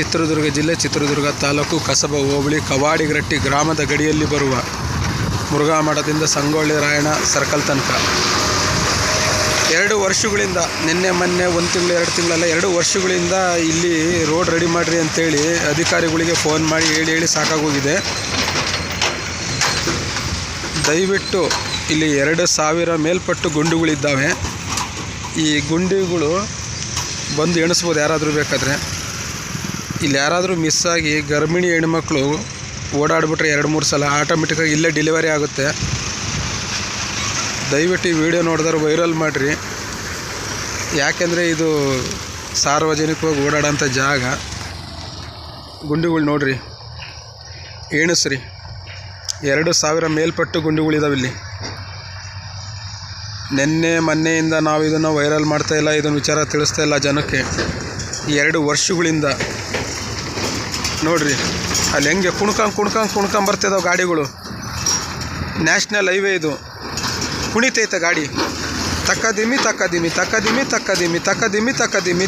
ಚಿತ್ರದುರ್ಗ ಜಿಲ್ಲೆ ಚಿತ್ರದುರ್ಗ ತಾಲೂಕು ಕಸಬ ಹೋಬಳಿ ಕವಾಡಿಗರಟ್ಟಿ ಗ್ರಾಮದ ಗಡಿಯಲ್ಲಿ ಬರುವ ಮುರುಘಾ ಮಠದಿಂದ ಸಂಗೊಳ್ಳಿ ರಾಯಣ್ಣ ಸರ್ಕಲ್ ತನಕ. ಎರಡು ವರ್ಷಗಳಿಂದ, ನಿನ್ನೆ, ಮೊನ್ನೆ, ಒಂದು ತಿಂಗಳು, ಎರಡು ತಿಂಗಳಲ್ಲ, ಎರಡು ವರ್ಷಗಳಿಂದ ಇಲ್ಲಿ ರೋಡ್ ರೆಡಿ ಮಾಡಿರಿ ಅಂತೇಳಿ ಅಧಿಕಾರಿಗಳಿಗೆ ಫೋನ್ ಮಾಡಿ ಹೇಳಿ ಹೇಳಿ ಸಾಕಾಗೋಗಿದೆ. ದಯವಿಟ್ಟು ಇಲ್ಲಿ ಎರಡು ಸಾವಿರ ಮೇಲ್ಪಟ್ಟು ಗುಂಡುಗಳಿದ್ದಾವೆ. ಈ ಗುಂಡಿಗಳು ಬಂದು ಎಣಿಸ್ಬೋದು ಯಾರಾದರೂ ಬೇಕಾದರೆ. ಇಲ್ಲಿ ಯಾರಾದರೂ ಮಿಸ್ ಆಗಿ ಗರ್ಭಿಣಿ ಹೆಣ್ಮಕ್ಳು ಓಡಾಡಿಬಿಟ್ರೆ ಎರಡು ಮೂರು ಸಲ ಆಟೋಮೆಟಿಕ್ಕಾಗಿ ಇಲ್ಲೇ ಡೆಲಿವರಿ ಆಗುತ್ತೆ. ದಯವಿಟ್ಟು ವಿಡಿಯೋ ನೋಡಿದ್ರೆ ವೈರಲ್ ಮಾಡಿರಿ. ಯಾಕೆಂದರೆ ಇದು ಸಾರ್ವಜನಿಕವಾಗಿ ಓಡಾಡೋಂಥ ಜಾಗ. ಗುಂಡಿಗಳು ನೋಡಿರಿ. ಎಣಿಸ್ರಿ ಎರಡು ಸಾವಿರ ಮೇಲ್ಪಟ್ಟು ಗುಂಡಿಗಳಿದಾವೆ ಇಲ್ಲಿ. ನಿನ್ನೆ, ಮೊನ್ನೆಯಿಂದ ನಾವು ಇದನ್ನು ವೈರಲ್ ಮಾಡ್ತಾ ಇಲ್ಲ ಇದನ್ನು ವಿಚಾರ ತಿಳಿಸ್ತಾ ಇಲ್ಲ ಜನಕ್ಕೆ. ಎರಡು ವರ್ಷಗಳಿಂದ ನೋಡ್ರಿ, ಅಲ್ಲಿ ಹೆಂಗೆ ಕುಣ್ಕಂಡು ಕುಣ್ಕಂಡು ಕುಣ್ಕೊಂಡ್ ಬರ್ತಿದಾವೆ ಗಾಡಿಗಳು. ನ್ಯಾಷನಲ್ ಹೈವೇ ಇದು. ಕುಣಿತೈತೆ ಗಾಡಿ. ತಕ್ಕದಿಮಿ ತಕ್ಕದಿಮಿ ತಕ್ಕದಿಮಿ ತಕ್ಕದಿಮಿ ತಕ್ಕದಿಮಿ ತಕ್ಕದಿಮಿ